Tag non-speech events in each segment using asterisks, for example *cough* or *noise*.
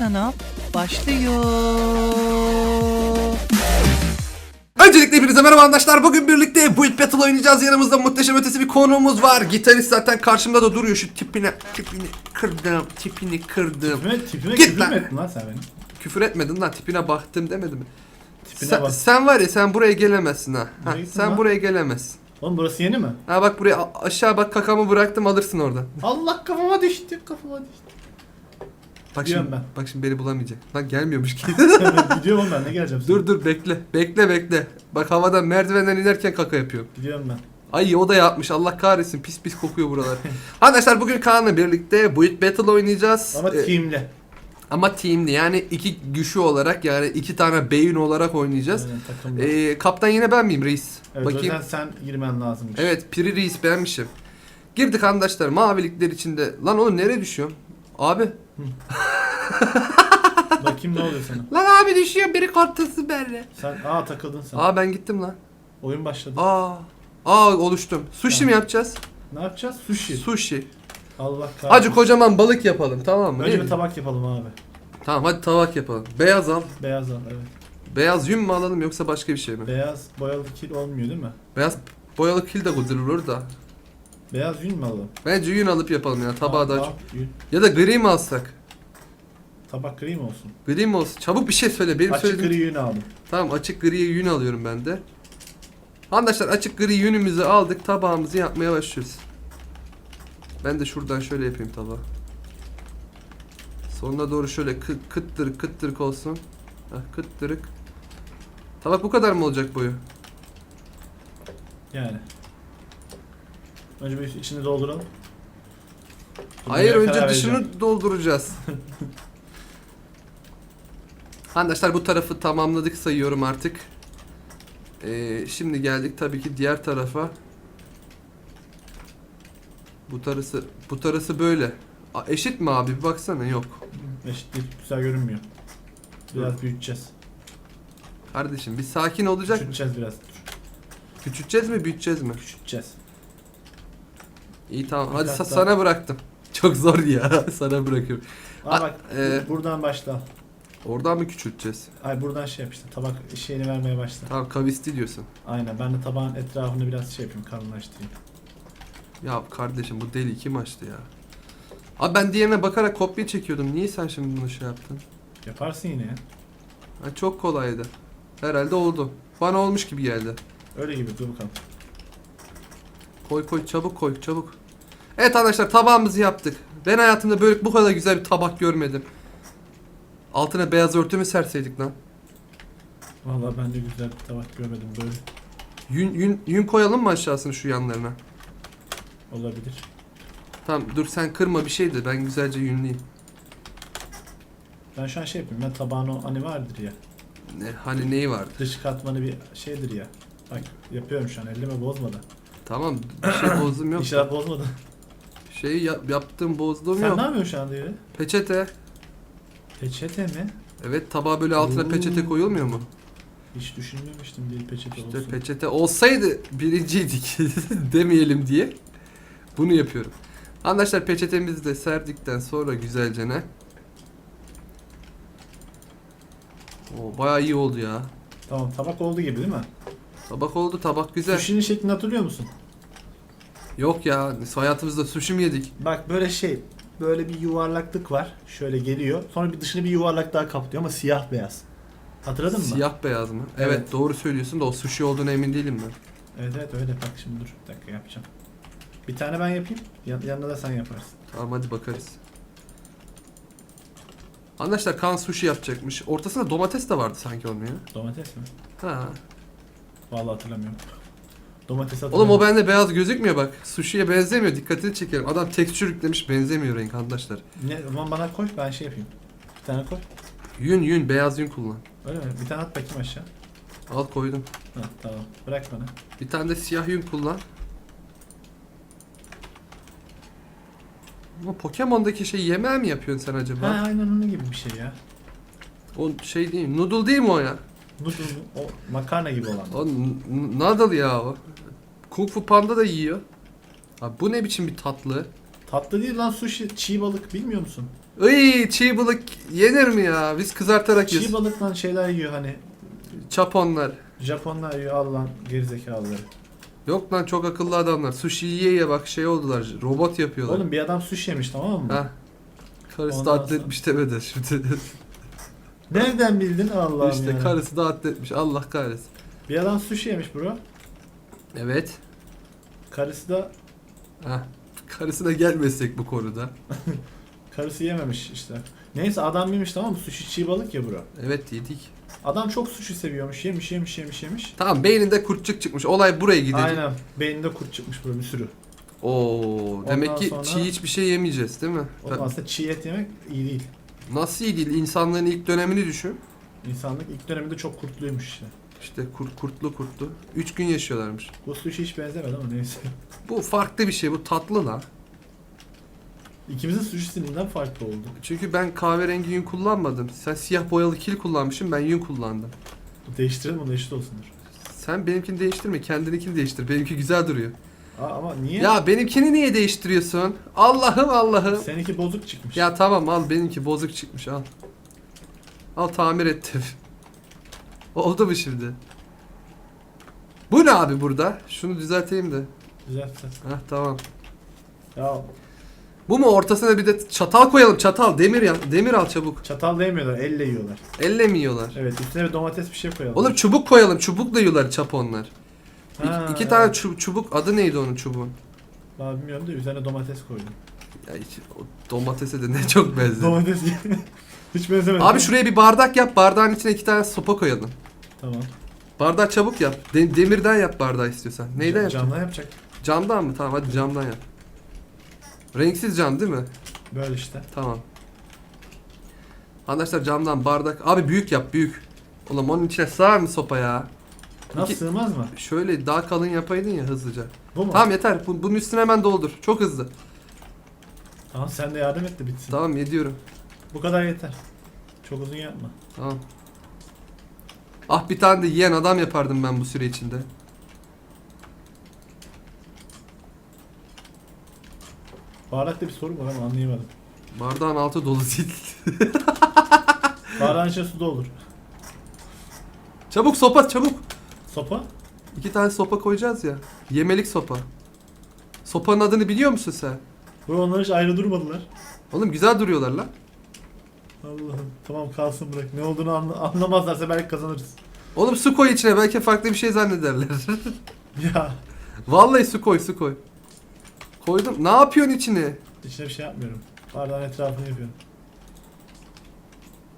kanal başlıyor. Öncelikle hepinize merhaba arkadaşlar. Bugün birlikte Build Battle oynayacağız. Yanımızda muhteşem ötesi bir konuğumuz var. Gitarist zaten karşımda da duruyor. Şu tipine, tipini kırdım, tipini kırdım. Tipime, tipime Git küfür lan. ettin lan sen benim? Küfür etmedin lan tipine baktım demedim mi? Tipine Sen, bak. sen var ya sen buraya gelemezsin ha. ha sen lan? buraya gelemezsin. Oğlum burası yeni mi? Ha bak buraya a- aşağı bak kakamı bıraktım alırsın oradan. Allah kafama düştü, kafama düştü. Bak Gidiyorum şimdi, ben. bak şimdi beni bulamayacak. Lan gelmiyormuş ki. *laughs* Gidiyorum ben ne geleceğim dur dur bekle. Bekle bekle. Bak havadan merdivenden inerken kaka yapıyorum. Gidiyorum ben. Ay o da yapmış Allah kahretsin pis pis kokuyor buralar. *laughs* Arkadaşlar bugün Kaan'la birlikte Build Battle oynayacağız. Ama Ee, teamle. ama teamli yani iki güçlü olarak yani iki tane beyin olarak oynayacağız. Aynen, takımla. Ee, kaptan yine ben miyim reis? evet, Bakayım. yüzden sen girmen lazımmış. Evet Piri reis beğenmişim. Girdik arkadaşlar mavilikler içinde. Lan oğlum nereye düşüyorum? Abi. Bakayım ne oluyor sana. Lan abi düşüyor biri korktusu benimle. Sen, aa takıldın sen. Aa ben gittim lan. Oyun başladı. Aa. Aa oluştum. Sushi Tamam. mi yapacağız? Ne yapacağız? Sushi. Sushi. Allah kahretsin. Hacı kocaman balık yapalım tamam mı? Önce bir tabak yapalım abi. Tamam hadi tabak yapalım. Beyaz al. Beyaz al evet. Beyaz yün mü alalım yoksa başka bir şey mi? Beyaz boyalı kil olmuyor değil mi? Beyaz boyalı kil de güzel olur da. Beyaz yün mü alalım? Bence yün alıp yapalım ya tabağı Al, daha çok. yün. Ya da gri mi alsak? Tabak gri mi olsun? Gri mi olsun? Çabuk bir şey söyle. Benim Açık söylediğim... gri yün aldım. Tamam açık gri yün alıyorum ben de. Arkadaşlar açık gri yünümüzü aldık. Tabağımızı yapmaya başlıyoruz. Ben de şuradan şöyle yapayım tabağı. Sonuna doğru şöyle kı- kıttırık kıttırık olsun. Heh, kıttırık. Tabak bu kadar mı olacak boyu? Yani. Önce bir içini dolduralım. Hayır Buraya önce dışını dolduracağız. *laughs* Arkadaşlar bu tarafı tamamladık sayıyorum artık. Ee, şimdi geldik tabii ki diğer tarafa. Bu tarafı bu tarafı böyle. A, eşit mi abi? Bir baksana yok. Eşit değil, güzel görünmüyor. Biraz büyüteceğiz. Kardeşim bir sakin olacak? Küçülteceğiz biraz. Küçülteceğiz mi, büyüteceğiz mi? Küçülteceğiz. İyi tamam. Hadi Hatta- sa- sana bıraktım. *laughs* Çok zor ya. *laughs* sana bırakıyorum. Aa A- bak e- bu- buradan başla. Oradan mı küçülteceğiz? Ay buradan şey yap işte tabak şeyini vermeye başla. Tamam kavisti diyorsun. Aynen ben de tabağın etrafını biraz şey yapayım kalınlaştırayım. Ya kardeşim bu deli kim açtı ya? Abi ben diğerine bakarak kopya çekiyordum. Niye sen şimdi bunu şey yaptın? Yaparsın yine ya. Ha, çok kolaydı. Herhalde oldu. Bana olmuş gibi geldi. Öyle gibi dur bakalım. Koy koy çabuk koy çabuk. Evet arkadaşlar tabağımızı yaptık. Ben hayatımda böyle bu kadar güzel bir tabak görmedim. Altına beyaz örtü mü serseydik lan? Vallahi ben de güzel bir tabak görmedim böyle. Yün, yün, yün koyalım mı aşağısını şu yanlarına? Olabilir. Tamam dur sen kırma bir şey de ben güzelce yünleyeyim. Ben şu an şey yapayım ben tabağın o hani vardır ya. Ne, hani neyi vardı? Dış katmanı bir şeydir ya. Bak yapıyorum şu an elleme bozmadan. Tamam bir şey bozdum yok. İnşallah bozmadan. Şeyi yap, yaptığım bozduğum Sen yok. ne yapıyorsun şu anda öyle? Peçete. Peçete mi? Evet tabağa böyle altına Oo. peçete koyulmuyor mu? Hiç düşünmemiştim değil peçete İşte olsun. peçete olsaydı birinciydik *laughs* demeyelim diye bunu yapıyorum. Arkadaşlar peçetemizi de serdikten sonra güzelce ne? Oo, bayağı iyi oldu ya. Tamam tabak oldu gibi değil mi? Tabak oldu tabak güzel. Sushi'nin şeklini hatırlıyor musun? Yok ya hayatımızda sushi mi yedik? Bak böyle şey böyle bir yuvarlaklık var. Şöyle geliyor. Sonra bir dışını bir yuvarlak daha kaplıyor ama siyah beyaz. Hatırladın mı? Siyah beyaz mı? Evet. Evet. doğru söylüyorsun da o sushi olduğuna emin değilim ben. Evet evet öyle bak şimdi dur bir dakika yapacağım. Bir tane ben yapayım. Yan, yanına da sen yaparsın. Tamam hadi bakarız. Arkadaşlar kan sushi yapacakmış. Ortasında domates de vardı sanki onun ya. Domates mi? Ha. Vallahi hatırlamıyorum. Domates Oğlum hatırlamıyorum. o bende beyaz gözükmüyor bak. Sushi'ye benzemiyor. Dikkatini çekerim. Adam tekstür yüklemiş benzemiyor renk arkadaşlar. Ne, zaman bana koy ben şey yapayım. Bir tane koy. Yün yün beyaz yün kullan. Öyle mi? Bir tane at bakayım aşağı. Al koydum. Ha, tamam. Bırak bana. Bir tane de siyah yün kullan. Ama Pokemon'daki şey yemeğe mi yapıyorsun sen acaba? Ha aynen onun gibi bir şey ya. O şey değil? Noodle değil mi o ya? Noodle mu? o makarna gibi olan. O n- n- noodle ya o. Kung Fu Panda da yiyor. Abi bu ne biçim bir tatlı? Tatlı değil lan sushi. Çiğ balık bilmiyor musun? Iy çiğ balık yenir mi ya? Biz kızartarak Çiğ yiyoruz. balıktan şeyler yiyor hani. Çaponlar. Japonlar yiyor al lan gerizekalıları. Yok lan çok akıllı adamlar. Sushi yiye yiye bak şey oldular. Robot yapıyorlar. Oğlum bir adam sushi yemiş tamam mı? Ha. Karısı da Ondan atletmiş demedi *laughs* şimdi. Nereden bildin Allah'ım işte ya. karısı da atletmiş. Allah kahretsin. Bir adam sushi yemiş bro. Evet. Karısı da Ha. Karısına gelmesek bu konuda. *laughs* karısı yememiş işte. Neyse adam yemiş tamam mı? Sushi çiğ balık ya bro. Evet yedik. Adam çok sushi seviyormuş. Yemiş yemiş yemiş yemiş. Tamam beyninde kurtçuk çıkmış. Olay buraya gidecek. Aynen. Beyninde kurt çıkmış bro bir sürü. Oo, demek ki sonra- çiğ hiçbir şey yemeyeceğiz değil mi? O aslında çiğ et yemek iyi değil. Nasıl iyi değil? İnsanlığın ilk dönemini düşün. İnsanlık ilk döneminde çok kurtluymuş işte. İşte kurt, kurtlu kurtlu. 3 gün yaşıyorlarmış. Bu sushi hiç benzemedi ama neyse. Bu farklı bir şey. Bu tatlı lan. İkimizin sushisinden farklı oldu. Çünkü ben kahverengi yün kullanmadım. Sen siyah boyalı kil kullanmışsın. Ben yün kullandım. Değiştirelim onu eşit olsundur. Sen benimkini değiştirme. Kendininkini değiştir. Benimki güzel duruyor. Aa, ama niye? Ya benimkini niye değiştiriyorsun? Allah'ım Allah'ım. Seninki bozuk çıkmış. Ya tamam al benimki bozuk çıkmış al. Al tamir ettim. Oldu mu şimdi? Bu ne abi burada? Şunu düzelteyim de. Güzel. Heh tamam. Ya Bu mu ortasına bir de çatal koyalım çatal demir ya demir al çabuk. çatal değmiyorlar, elle yiyorlar. Elle mi yiyorlar? Evet, üstüne bir domates bir şey koyalım. Oğlum çubuk koyalım çubukla yiyorlar çaponlar. İki, Ha, iki evet. tane çu- çubuk adı neydi onun çubuğun? Daha bilmiyorum da üzerine domates koydum. Ya hiç, o domatese de ne çok benziyor. domates *laughs* hiç benzemedi. Abi şuraya bir bardak yap bardağın içine iki tane sopa koyalım. Tamam. Bardağı çabuk yap. De- demirden yap bardağı istiyorsan. Neyden yap? Camdan yapacak. Camdan mı? Tamam hadi camdan yap. Renksiz cam değil mi? Böyle işte. Tamam. Arkadaşlar camdan bardak. Abi büyük yap büyük. Oğlum onun içine sığar mı sopa ya? Nasıl İki- sığmaz mı? Şöyle daha kalın yapaydın ya hızlıca. Bu mu? Tamam yeter. Bu- Bunun üstüne hemen doldur. Çok hızlı. Tamam sen de yardım et de bitsin. Tamam ediyorum. Bu kadar yeter. Çok uzun yapma. Tamam. Ah bir tane de yiyen adam yapardım ben bu süre içinde. Bardakta bir sorun var ama anlayamadım. Bardağın altı dolu değil. Bardağın içine su doldur. çabuk sopa çabuk. Sopa? İki tane sopa koyacağız ya. Yemelik sopa. Sopanın adını biliyor musun sen? Bu onlar hiç ayrı durmadılar. Oğlum güzel duruyorlar lan. Allah'ım. Tamam kalsın bırak. Ne olduğunu anla- anlamazlarsa belki kazanırız. Oğlum su koy içine belki farklı bir şey zannederler. *laughs* Ya. Vallahi su koy su koy. Koydum. Ne yapıyorsun içine? İçine bir şey yapmıyorum. Bardağın etrafını yapıyorum.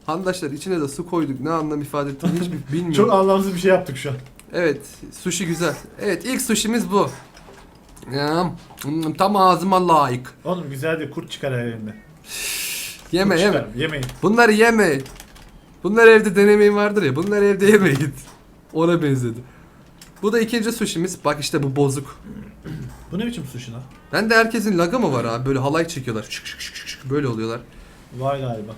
Arkadaşlar içine de su koyduk. Ne anlam ifade ettiğini hiç bi- *laughs* bilmiyorum. Çok anlamsız bir şey yaptık şu an. Evet, sushi güzel. Evet, ilk sushimiz bu. Ya, tam ağzıma layık. Oğlum güzel de kurt çıkar yerinde. Yeme Kurt yeme. çıkar, Yemeyin. Bunları yeme. Bunlar evde denemeyin vardır ya. Bunları evde yemeyin. Ona benzedi. Bu da ikinci sushimiz. Bak işte bu bozuk. Bu ne biçim sushi lan? Ben de herkesin lagı mı var abi? Böyle halay çekiyorlar. Şık şık şık şık böyle oluyorlar. Var galiba.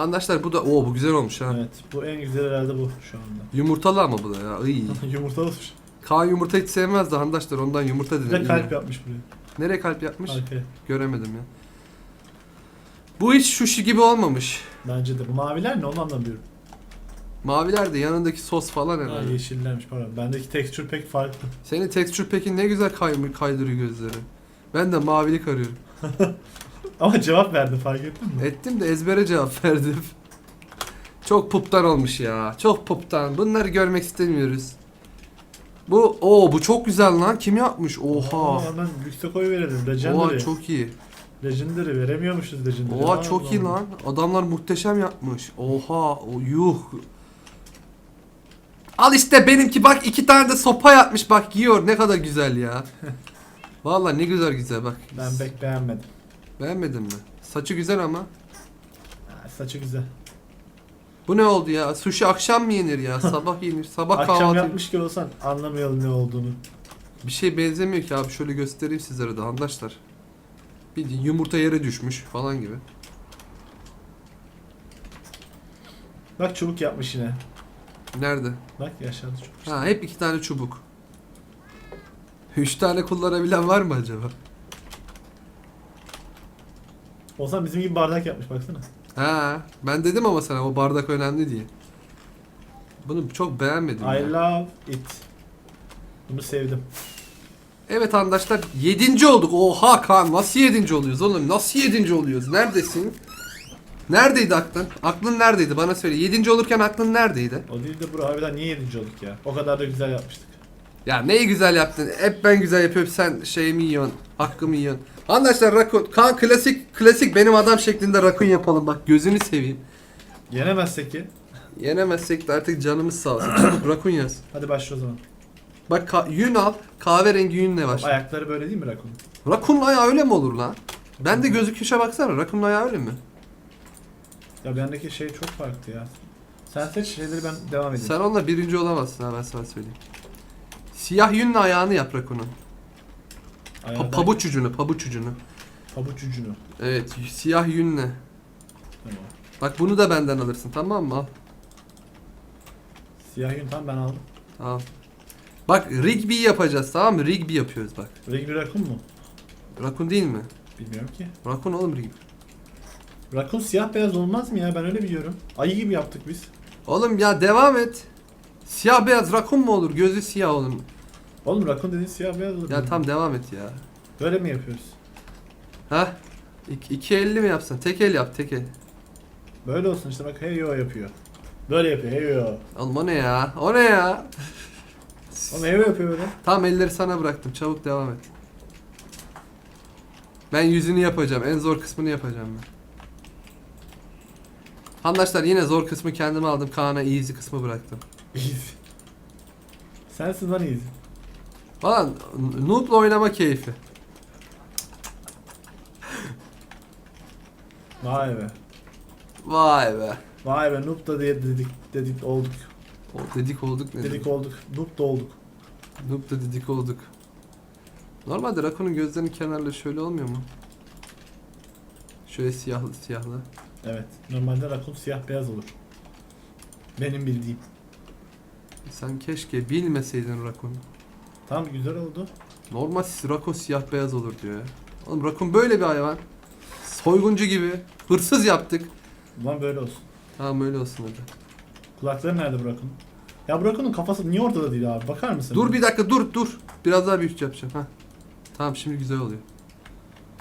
Arkadaşlar bu da o bu güzel olmuş ha. Evet. Bu en güzel herhalde bu şu anda. *laughs* Yumurtalı ama bu da ya. Iy. *laughs* Yumurtalı sushi. Kaan yumurta hiç sevmezdi arkadaşlar. Ondan yumurta Bir dedi. de kalp yapmış buraya. Nereye kalp yapmış? Arkaya. Göremedim ya. Bu hiç sushi gibi olmamış. Bence de. Bu maviler ne onu anlamıyorum. Maviler de yanındaki sos falan Ha, herhalde. yeşillermiş pardon. Bendeki tekstür pek farklı. Senin texture peki ne güzel kay kaydırıyor gözleri. Ben de mavilik arıyorum. *laughs* Ama cevap verdi fark ettin mi? Ettim de ezbere cevap verdim. Çok puptan olmuş ya. Çok puptan. Bunları görmek istemiyoruz. Bu o bu çok güzel lan. Kim yapmış? Oha. Ben lükse koy verelim. Legendary. Oha çok iyi. Legendary veremiyormuşuz Legendary. Oha çok iyi lan. Adamlar muhteşem yapmış. Oha o yuh. Al işte benimki bak iki tane de sopa yapmış bak yiyor ne kadar güzel ya. *laughs* Vallahi ne güzel güzel bak. Ben pek beğenmedim. Beğenmedin mi? Saçı güzel ama. Ha, saçı güzel. Bu ne oldu ya? Sushi akşam mı yenir ya? *laughs* Sabah yenir. Sabah Akşam kahvaltı. yapmış ki olsan anlamayalım ne olduğunu. Bir şey benzemiyor ki abi. Şöyle göstereyim sizlere de arkadaşlar. Bildiğin yumurta yere düşmüş falan gibi. Bak çubuk yapmış yine. Nerede? Bak yaşadı çubuk. Ha hep iki tane çubuk. Üç tane kullanabilen var mı acaba? Olsan bizim gibi bardak yapmış baksana. Ha, ben dedim ama sana o bardak önemli diye. Bunu çok beğenmedim. ya. I love it. Bunu sevdim. Evet arkadaşlar yedinci olduk. Oha Kaan nasıl yedinci oluyoruz oğlum? Nasıl yedinci oluyoruz? Neredesin? Neredeydi aklın? Aklın neredeydi bana söyle. Yedinci olurken aklın neredeydi? O değil de bro harbiden niye yedinci olduk ya? O kadar da güzel yapmıştık. Ya neyi güzel yaptın? Hep ben güzel yapıyorum sen şeyimi yiyorsun. Hakkımı yiyorsun. Arkadaşlar rakun. Kaan klasik klasik benim adam şeklinde rakun yapalım bak gözünü seveyim. Yenemezsek ki. Yenemezsek de artık canımız sağ olsun. *coughs* Çabuk rakun yaz. Hadi başla o zaman. Bak ka- yün al. Kahverengi yünle başla. Ayakları böyle değil mi Rakun? Rakunun ayağı öyle mi olur lan? Ben de gözüküşe baksana. Rakunun ayağı öyle mi? Ya bendeki şey çok farklı ya. Sen seç şeyleri ben devam edeyim. Sen onunla birinci olamazsın ha ben sana söyleyeyim. Siyah yünle ayağını yap Rakun'un. Pa- Ayağından- pabuç ucunu, pabuç ucunu. Pabuç ucunu. Evet, siyah yünle. Tamam. Bak bunu da benden alırsın tamam mı? Al. Siyah yün tam ben aldım. Tamam. Bak Rigby yapacağız tamam mı? Rigby yapıyoruz bak. Regli Rakun mu? Rakun değil mi? Bilmiyorum ki. Rakun oğlum Rigby. Rakun siyah beyaz olmaz mı ya? Ben öyle biliyorum. Ayı gibi yaptık biz. Oğlum ya devam et. Siyah beyaz rakun mu olur? Gözü siyah oğlum. Oğlum rakun dediğin siyah beyaz olur. Ya tam devam et ya. Böyle mi yapıyoruz? Ha? İki, iki elli mi yapsın? Tek el yap tek el. Böyle olsun işte bak hey yo yapıyor. Böyle yapıyor hey yo. Oğlum o ne ya? O ne ya? Oğlum hey yo yapıyor böyle. Tamam elleri sana bıraktım. Çabuk devam et. Ben yüzünü yapacağım. En zor kısmını yapacağım ben. Arkadaşlar yine zor kısmı kendime aldım. Kaan'a easy kısmı bıraktım. Easy. Sensin lan easy. Falan noob'la oynama keyfi. Vay be. Vay be. Vay be noob da diye dedik dedik olduk. O dedik olduk ne Dedik dedik. olduk. Noob da olduk. Noob da dedik olduk. Normalde Rakun'un gözlerinin kenarları şöyle olmuyor mu? Şöyle siyahlı siyahlı. Evet. Normalde rakun siyah beyaz olur. Benim bildiğim. Sen keşke bilmeseydin Rakun. Tamam güzel oldu. Normal Rakun siyah beyaz olur diyor ya. Oğlum Rakun böyle bir hayvan. Soyguncu gibi. Hırsız yaptık. Ulan böyle olsun. Tamam öyle olsun hadi. Kulakları nerede Brakun'un? Ya Brakun'un kafası niye ortada değil abi? Bakar mısın? Dur bir dakika dur dur. Biraz daha büyük yapacağım. ha. Tamam şimdi güzel oluyor.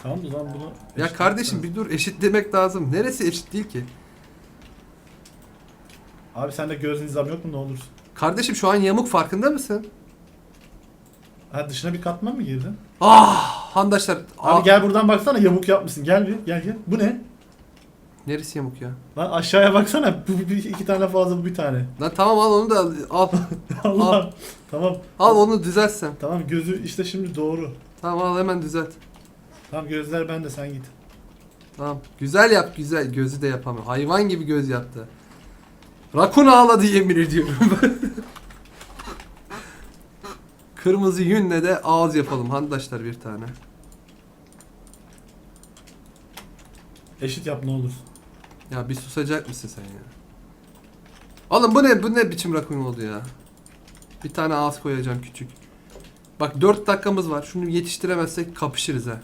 Tamam o zaman bunu... Ya kardeşim bir dur eşitlemek lazım. Neresi eşit değil ki? Abi sende göz nizam yok mu ne olursun? Kardeşim şu an yamuk farkında mısın? Ha dışına bir katman mı girdin? Ah handaşlar. Abi ah. gel buradan baksana yamuk yapmışsın. Gel bir gel gel. Bu ne? Neresi yamuk ya? Lan aşağıya baksana. Bu bir, iki tane fazla bu bir tane. Lan tamam al onu da al. Al, *laughs* Allah. Tamam. al onu düzelt sen. Tamam gözü işte şimdi doğru. Tamam al hemen düzelt. Tamam gözler bende sen git. Tamam. Güzel yap güzel. Gözü de yapamıyor. Hayvan gibi göz yaptı. Rakun ağladı yemin ediyorum. *laughs* Kırmızı yünle de ağız yapalım handaşlar bir tane. Eşit yap ne olursun. Ya bir susacak mısın sen ya? Oğlum bu ne bu ne biçim rakun oldu ya? Bir tane ağız koyacağım küçük. Bak 4 dakikamız var. Şunu yetiştiremezsek kapışırız ha.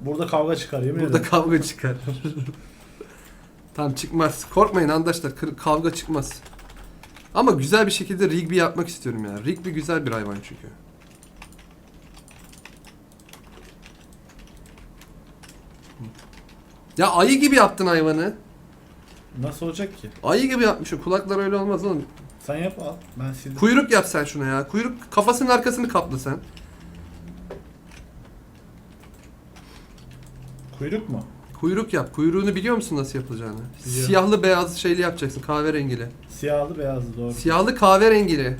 Burada kavga çıkar yemin Burada ederim. kavga çıkar. *laughs* Tam çıkmaz. Korkmayın arkadaşlar. kır- Kavga çıkmaz. Ama güzel bir şekilde Rigby yapmak istiyorum ya. Rigby güzel bir hayvan çünkü. Ya ayı gibi yaptın hayvanı. Nasıl olacak ki? Ayı gibi yapmışsın. Kulaklar öyle olmaz oğlum. Sen yap al. Ben sildim. Kuyruk yap sen şuna ya. Kuyruk kafasının arkasını kapla sen. Kuyruk mu? Kuyruk yap. Kuyruğunu biliyor musun nasıl yapılacağını? Biliyorum. Siyahlı beyaz şeyli yapacaksın. Kahverengili. Siyahlı beyazlı doğru. Siyahlı kahverengili.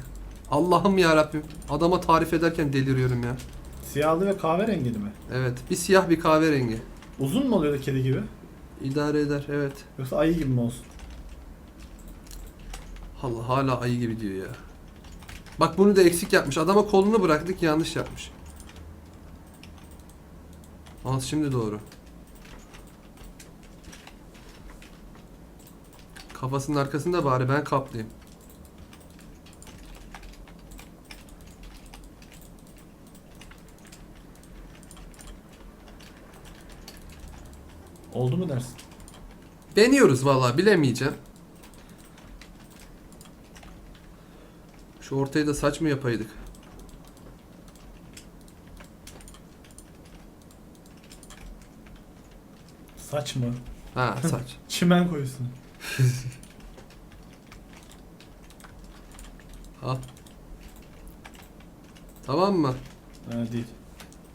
Allah'ım ya Rabbim. Adama tarif ederken deliriyorum ya. Siyahlı ve kahverengili mi? Evet. Bir siyah bir kahverengi. Uzun mu oluyordu kedi gibi? İdare eder. Evet. Yoksa ayı gibi mi olsun? Allah hala ayı gibi diyor ya. Bak bunu da eksik yapmış. Adama kolunu bıraktık yanlış yapmış. Al şimdi doğru. Kafasının arkasında bari ben kaplayayım. Oldu mu dersin? Deniyoruz valla bilemeyeceğim. Şu ortayı da saç mı yapaydık? Saç mı? Ha saç. *laughs* Çimen koyuyorsun. Al. Tamam mı? Ha değil.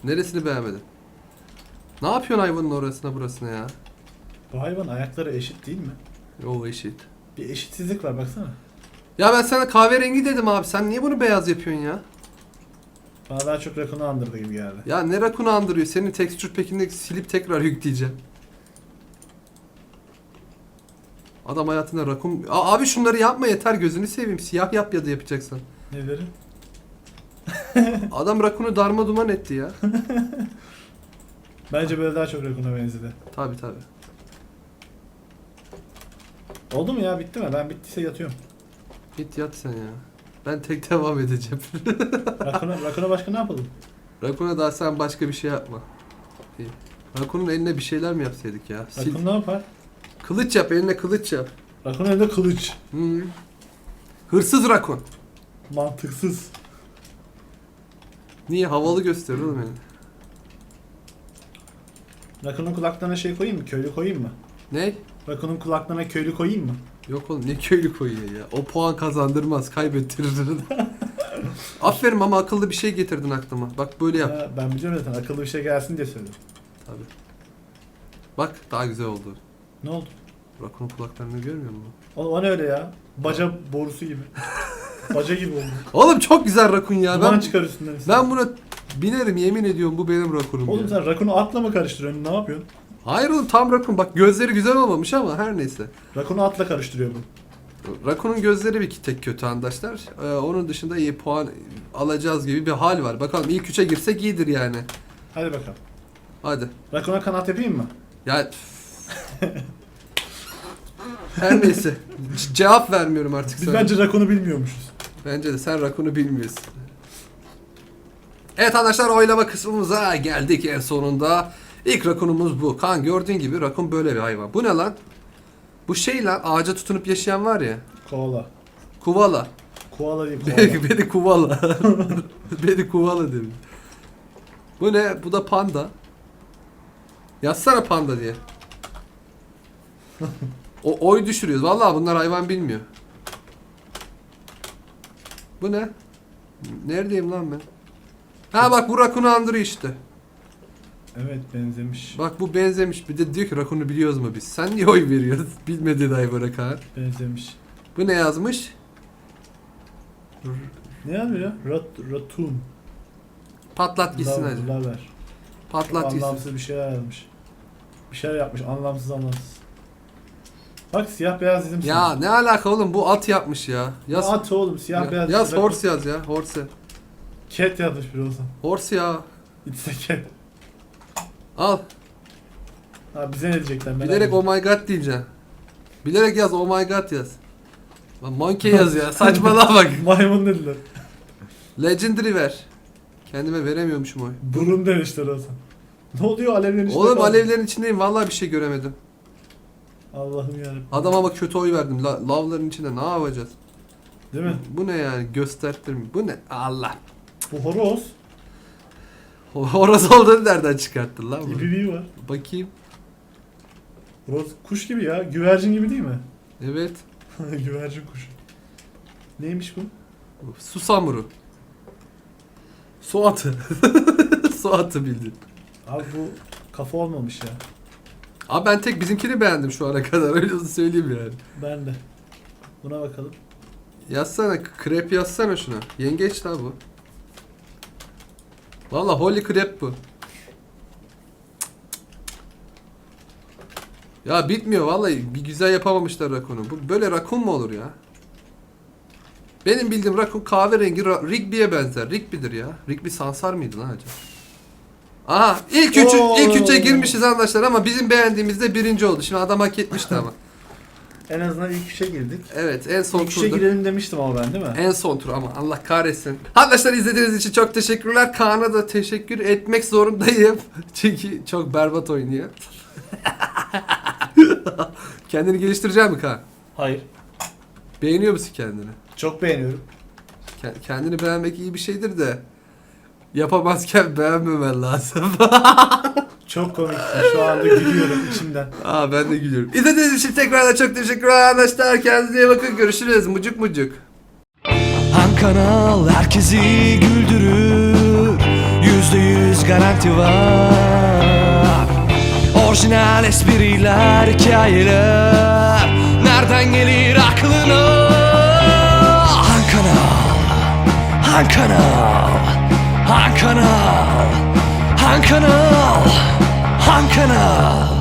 Neresini beğenmedin? Ne yapıyorsun hayvanın orasına burasına ya? Bu hayvan ayakları eşit değil mi? O eşit. Bir eşitsizlik var baksana. Ya ben sana kahverengi dedim abi. Sen niye bunu beyaz yapıyorsun ya? Bana daha çok rakunu andırdı gibi geldi. Ya ne rakunu andırıyor? Senin tekstür pekini silip tekrar yükleyeceğim. Adam hayatında rakun... Aa, abi şunları yapma yeter gözünü seveyim. Siyah yap ya da yapacaksan. Neleri? *laughs* Adam rakunu darma duman etti ya. *laughs* Bence böyle daha çok rakuna benzedi. Tabi tabi. Oldu mu ya bitti mi? Ben bittiyse yatıyorum. Git yat sen ya. Ben tek devam edeceğim. *laughs* Rakuna, rakuna başka ne yapalım? Rakuna daha sen başka bir şey yapma. İyi. Rakunun eline bir şeyler mi yapsaydık ya? Sil- Rakun ne yapar? Kılıç yap eline kılıç yap. Rakun elinde kılıç. Hı. Hırsız rakun. Mantıksız. Niye havalı gösteriyor oğlum elini? Rakunun kulaklarına şey koyayım mı? Köylü koyayım mı? Ne? Rakunun kulaklarına köylü koyayım mı? Yok oğlum ne köylü koyuyor ya. O puan kazandırmaz kaybettirir. *laughs* Aferin ama akıllı bir şey getirdin aklıma. Bak böyle yap. Ha, ben biliyorum zaten akıllı bir şey gelsin diye söyledim. Tabii. Bak daha güzel oldu. Ne oldu? Rakunun kulaklarını görmüyor musun? O, o ne öyle ya? Baca borusu gibi. *laughs* Baca gibi oldu. Oğlum çok güzel rakun ya. Duman Ben, çıkar üstünden. üstüne. ben buna binerim yemin ediyorum bu benim rakunum Oğlum ya. sen rakunu atla mı karıştırıyorsun? Ne yapıyorsun? Hayır oğlum tam rakun. Bak gözleri güzel olmamış ama her neyse. Rakunu atla karıştırıyor bu. Rakun'un gözleri bir tek kötü arkadaşlar. Ee, onun dışında iyi puan alacağız gibi bir hal var. Bakalım ilk üçe girsek iyidir yani. Hadi bakalım. Hadi. Rakuna kanat yapayım mı? Ya *laughs* Her neyse. C- cevap vermiyorum artık Biz sana. bence rakunu bilmiyormuşuz. Bence de sen Rakun'u bilmiyorsun. Evet arkadaşlar oylama kısmımıza geldik en sonunda. İlk Rakun'umuz bu. Kan gördüğün gibi Rakun böyle bir hayvan. Bu ne lan? Bu şey lan ağaca tutunup yaşayan var ya. Koala. Kuvala. Koala değil *laughs* koala. Beni kuvala. *laughs* beni kuvala dedim. Bu ne? Bu da panda. Yazsana panda diye. *laughs* O oy düşürüyoruz. Vallahi bunlar hayvan bilmiyor. Bu ne? Neredeyim lan ben? Ha bak bu rakunu andırıyor işte. evet benzemiş. Bak bu benzemiş. Bir de diyor ki rakunu biliyoruz mu biz? Sen niye oy veriyorsun? *laughs* Bilmediğin hayvana kadar. Benzemiş. Bu ne yazmış? Ne yazıyor ya? Rat, ratun. Patlat gitsin hadi. Patlat gitsin. Anlamsız bir şeyler yazmış. Bir şeyler yapmış anlamsız anlamsız. Bak siyah beyaz dedim Ya sana. ne alaka oğlum bu at yapmış ya. Ya Yaz, at oğlum siyah ya- beyaz. yaz horse yaz ya. Horse. Cat yazmış bir olsa. Horse ya. It's a cat. Al. Ha bize ne diyecekler merak Bilerek ediyorum. oh my god diyeceksin. Bilerek yaz oh my god yaz. Lan monkey yaz ya. *laughs* Saçmalama bak. Maymun dediler. Legendary ver. Kendime veremiyormuşum oy. Burun demişler olsa. Ne oluyor alevlerin içinde Oğlum alevlerin içindeyim. Vallahi bir şey göremedim. Allah'ım yarabbim. Adama bak kötü oy verdim. La- lavların içinde ne yapacağız? Değil mi? Bu ne yani? Gösterttirmiyor. Bu ne? Allah. Bu horoz. Horoz olduğunu nereden çıkarttın lan bunu? İbibi var. Bakayım. Horoz kuş gibi ya. Güvercin gibi değil mi? Evet. *laughs* Güvercin kuşu. Neymiş bu? Susamuru. Su atı. *laughs* Su atı bildin. Abi bu kafa olmamış ya. Abi ben tek bizimkini beğendim şu ana kadar *laughs* öyle söyleyeyim yani. Ben de. Buna bakalım. Yazsana krep yazsana şuna. Yengeç la bu. Valla holy krep bu. Ya bitmiyor vallahi bir güzel yapamamışlar rakunu. Bu böyle rakun mu olur ya? Benim bildiğim rakun kahverengi ra- Rigby'ye benzer. Rigby'dir ya. Rigby Sansar mıydı lan acaba? Aha ilk üçü, Oo. ilk üçe girmişiz arkadaşlar ama bizim beğendiğimiz de birinci oldu. Şimdi adam hak etmişti ama. *laughs* En azından ilk üçe girdik. Evet en son İlk üçe turda. girelim demiştim ama ben değil mi? En son tur ama Allah kahretsin. Arkadaşlar izlediğiniz için çok teşekkürler. Kaan'a da teşekkür etmek zorundayım. *laughs* Çünkü çok berbat oynuyor. *laughs* Kendini geliştirecek mi Kaan? Hayır. Beğeniyor musun kendini? Çok beğeniyorum. Ke- Kendini beğenmek iyi bir şeydir de yapamazken beğenmemen lazım. *laughs* Çok komiksin. Şu anda gülüyorum içimden. Aa ben de gülüyorum. İzlediğiniz için tekrardan çok teşekkürler arkadaşlar. Kendinize iyi bakın. Görüşürüz. Mucuk mucuk. Han kanal herkesi güldürür Yüzde yüz garanti var Orijinal espriler, hikayeler Nereden gelir aklına Han kanal Han kanal Han kanal Han kanal